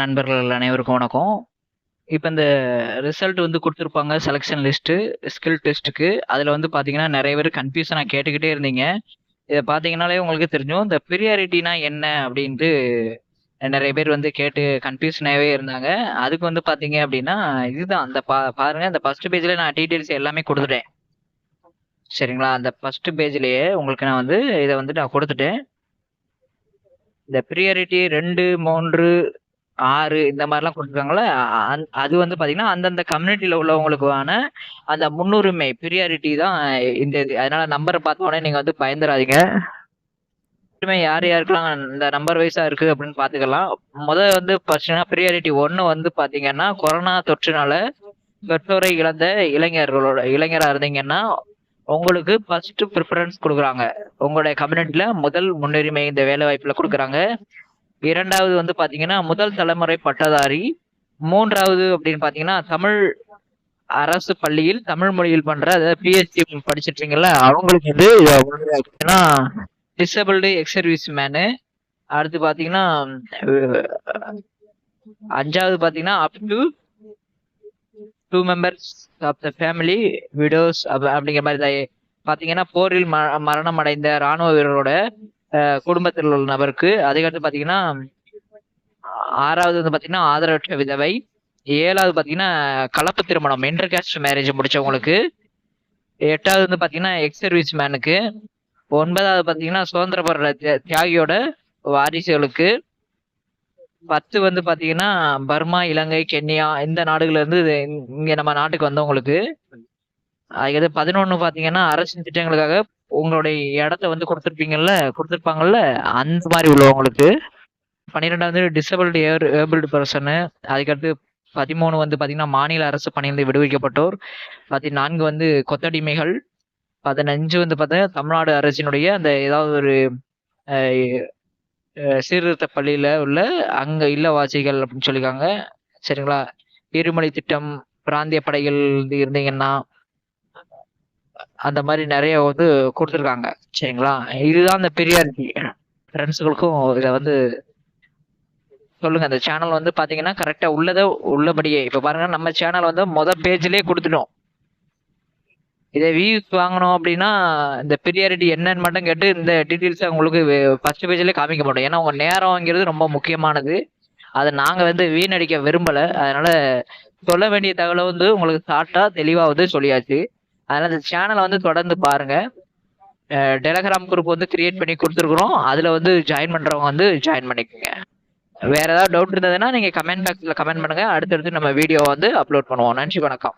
நண்பர்கள் அனைவருக்கும் வணக்கம். இப்போ இந்த ரிசல்ட் வந்து கொடுத்துருப்பாங்க செலெக்ஷன் லிஸ்ட்டு, ஸ்கில் டெஸ்ட்டுக்கு. அதில் வந்து பார்த்தீங்கன்னா நிறைய பேர் கன்ஃபியூஷனாக கேட்டுக்கிட்டே இருந்தீங்க. இதை பாத்தீங்கன்னாலே உங்களுக்கு தெரிஞ்சும் இந்த பிரியாரிட்டினா என்ன அப்படின்ட்டு நிறைய பேர் வந்து கேட்டு கன்ஃபியூஷனாகவே இருந்தாங்க. அதுக்கு வந்து பார்த்தீங்க அப்படின்னா இதுதான் அந்த பா பாருங்கள் அந்த ஃபஸ்ட்டு பேஜில் நான் டீட்டெயில்ஸ் எல்லாமே கொடுத்துட்டேன் சரிங்களா? அந்த ஃபஸ்ட்டு பேஜ்லேயே உங்களுக்கு நான் வந்து இதை வந்து நான் கொடுத்துட்டேன் இந்த ப்ரியாரிட்டி ரெண்டு மூன்று ஆறு இந்த மாதிரிலாம் குடுத்துருக்காங்கல்ல, அந் அது வந்து பார்த்தீங்கன்னா அந்தந்த கம்யூனிட்டியில் உள்ளவங்களுக்கான அந்த முன்னுரிமை பிரியாரிட்டி தான் இந்த இது. அதனால நம்பரை பார்த்த உடனே நீங்கள் வந்து பயந்துடாதீங்க முன்னுரிமை யார் யாருக்கெல்லாம் இந்த நம்பர் வைஸாக இருக்கு அப்படின்னு பார்த்துக்கலாம் முதல் வந்து ஃபர்ஸ்ட்னா பிரியாரிட்டி ஒன்று வந்து பார்த்தீங்கன்னா கொரோனா தொற்றுனால பெற்றோரை இழந்த இளைஞர்களோட இளைஞராக இருந்தீங்கன்னா, உங்களுக்கு ஃபர்ஸ்ட் ப்ரிஃபரன்ஸ் கொடுக்குறாங்க. உங்களுடைய கம்யூனிட்டியில் முதல் முன்னுரிமை இந்த வேலைவாய்ப்புல கொடுக்குறாங்க. இரண்டாவது வந்து பாத்தீங்கன்னா, முதல் தலைமுறை பட்டதாரி. மூன்றாவது அப்படின்னு பாத்தீங்கன்னா, தமிழ் அரசு பள்ளியில் தமிழ் மொழியில் பண்ற அதாவது பிஹெச்டி படிச்சிருக்கீங்கல்ல, அவங்களுக்கு வந்து பாத்தீங்கன்னா, டிசபிள்டு எக்ஸ் சர்வீஸ் மேனு. அடுத்து பாத்தீங்கன்னா, அஞ்சாவது பாத்தீங்கன்னா, up to members of the family widows அப்படிங்கிற மாதிரி பாத்தீங்கன்னா, போரில் ம மரணம் அடைந்த ராணுவ வீரரோட குடும்பத்தில் உள்ள நபருக்கு. அதுக்கடுத்து பார்த்தீங்கன்னா ஆறாவது வந்து பார்த்தீங்கன்னா ஆதரவற்ற விதவை. ஏழாவது பார்த்தீங்கன்னா கலப்பு திருமணம் இன்டர் கேஸ்ட் மேரேஜ் முடிச்சவங்களுக்கு. எட்டாவது வந்து பார்த்தீங்கன்னா எக்ஸ் சர்வீஸ் மேனுக்கு. ஒன்பதாவது பார்த்தீங்கன்னா சுதந்திர போராட்ட தியாகியோட வாரிசுகளுக்கு. 10 வந்து பார்த்தீங்கன்னா பர்மா, இலங்கை, கென்யா இந்த நாடுகள்லேருந்து இங்கே நம்ம நாட்டுக்கு வந்தவங்களுக்கு. அதுக்கடுத்து பதினொன்று பார்த்தீங்கன்னா அரசின் திட்டங்களுக்காக உங்களுடைய இடத்த வந்து கொடுத்துருப்பீங்கல்ல கொடுத்துருப்பாங்கல்ல அந்த மாதிரி உள்ளவங்களுக்கு. 12வது டிசேபிள்டு ஏர் ஏபிள்டு பர்சனு அதுக்கடுத்து 13 வந்து பார்த்தீங்கன்னா மாநில அரசு பணியிலிருந்து விடுவிக்கப்பட்டோர். 14 வந்து கொத்தடிமைகள். 15 வந்து பார்த்தீங்கன்னா தமிழ்நாடு அரசினுடைய அந்த ஏதாவது ஒரு சீர்திருத்த பள்ளியில் உள்ள அங்கே இல்லவாசிகள் அப்படின்னு சொல்லியிருக்காங்க. சரிங்களா? இருமொழி திட்டம், பிராந்திய படைகள் இருந்தீங்கன்னா அந்த மாதிரி நிறைய வந்து கொடுத்துருக்காங்க சரிங்களா? இதுதான் அந்த பிரியாரிட்டி. ஃப்ரெண்ட்ஸுகளுக்கும் இதை வந்து சொல்லுங்க. அந்த சேனல் வந்து பாத்தீங்கன்னா, கரெக்டாக உள்ளதை உள்ளபடியே இப்ப பாருங்க நம்ம சேனல் வந்து மொத பேஜ்லயே கொடுத்துட்டோம் இதே வியூஸ் வாங்கணும் அப்படின்னா இந்த பிரியாரிட்டி என்னன்னு மட்டும் கேட்டு இந்த டீட்டெயில்ஸை உங்களுக்கு ஃபர்ஸ்ட் பேஜ்லேயே காமிக்க மாட்டோம். ஏன்னா, உங்க நேரம்ங்கிறது ரொம்ப முக்கியமானது. அதை நாங்க வந்து வீணடிக்க விரும்பல. அதனால சொல்ல வேண்டிய தகவலை வந்து உங்களுக்கு ஷார்ட்டா, தெளிவா வந்து சொல்லியாச்சு. அதனால் அந்த சேனலை வந்து தொடர்ந்து பாருங்க. டெலகிராம் குரூப் வந்து கிரியேட் பண்ணி கொடுத்துருக்குறோம் அதில் வந்து ஜாயின் பண்ணுறவங்க வந்து ஜாயின் பண்ணிக்கங்க. வேறு ஏதாவது டவுட் இருந்ததுன்னா, நீங்கள் கமெண்ட் பாக்ஸில் கமெண்ட் பண்ணுங்க. அடுத்தடுத்து நம்ம வீடியோ வந்து அப்லோட் பண்ணுவோம். நன்றி, வணக்கம்.